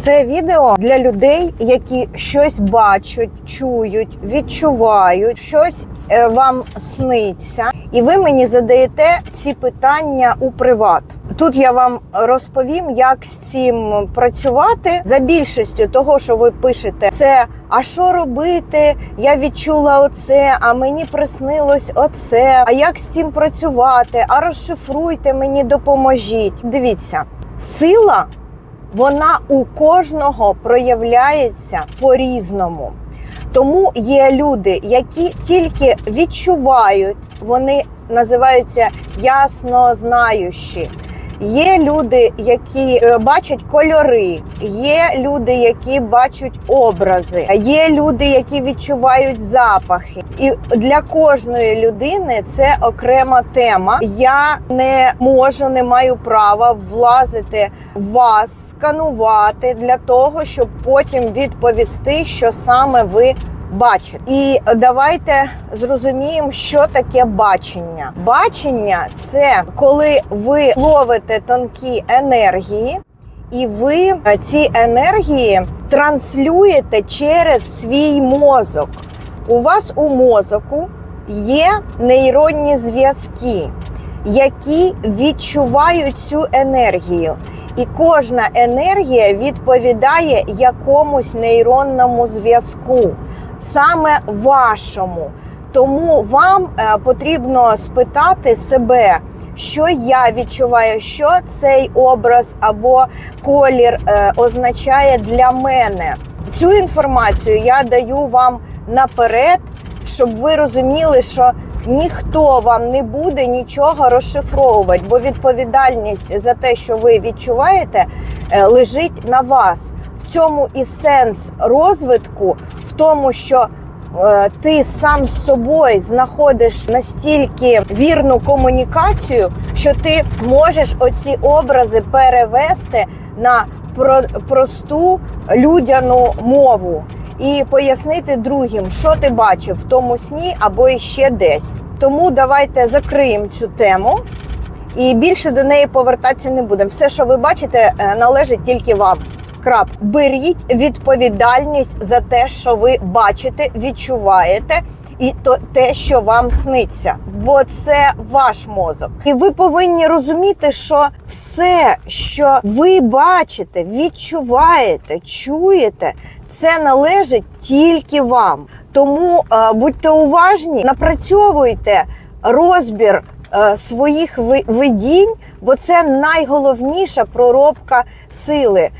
Це відео для людей, які щось бачать, чують, відчувають, щось е, вам сниться, і ви мені задаєте ці питання у приват. Тут я вам розповім, як з цим працювати. За більшістю того, що ви пишете, це а що робити? Я відчула оце, а мені приснилось оце. А як з цим працювати? А розшифруйте мені, допоможіть. Дивіться, сила вона у кожного проявляється по-різному. Тому є люди, які тільки відчувають, вони називаються ясно знаючі. Є люди, які е, бачать кольори, є люди, які бачать образи, є люди, які відчувають запахи. І для кожної людини це окрема тема. Я не можу, не маю права влазити в вас, сканувати для того, щоб потім відповісти, що саме ви бачите. І давайте зрозуміємо, що таке бачення. Бачення це коли ви ловите тонкі енергії. І ви е, ці енергії транслюєте через свій мозок. У вас у мозоку є нейронні зв'язки, які відчувають цю енергію. І кожна енергія відповідає якомусь нейронному зв'язку, саме вашому. Тому вам е, потрібно спитати себе, що я відчуваю, що цей образ або колір е, означає для мене. Цю інформацію я даю вам наперед, щоб ви розуміли, що ніхто вам не буде нічого розшифровувати, бо відповідальність за те, що ви відчуваєте, е, лежить на вас. В цьому і сенс розвитку, в тому, що е, ти сам з собою знаходиш настільки вірну комунікацію, що ти можеш оці образи перевести на про- просту людяну мову і пояснити другим, що ти бачив в тому сні або іще десь. Тому давайте закриємо цю тему і більше до неї повертатися не будемо. Все, що ви бачите, е, належить тільки вам. Крап, беріть відповідальність за те, що ви бачите, відчуваєте, і то те, що вам сниться, бо це ваш мозок. І ви повинні розуміти, що все, що ви бачите, відчуваєте, чуєте, це належить тільки вам. Тому е, будьте уважні, напрацьовуйте розбір е, своїх ви- видінь, бо це найголовніша проробка сили.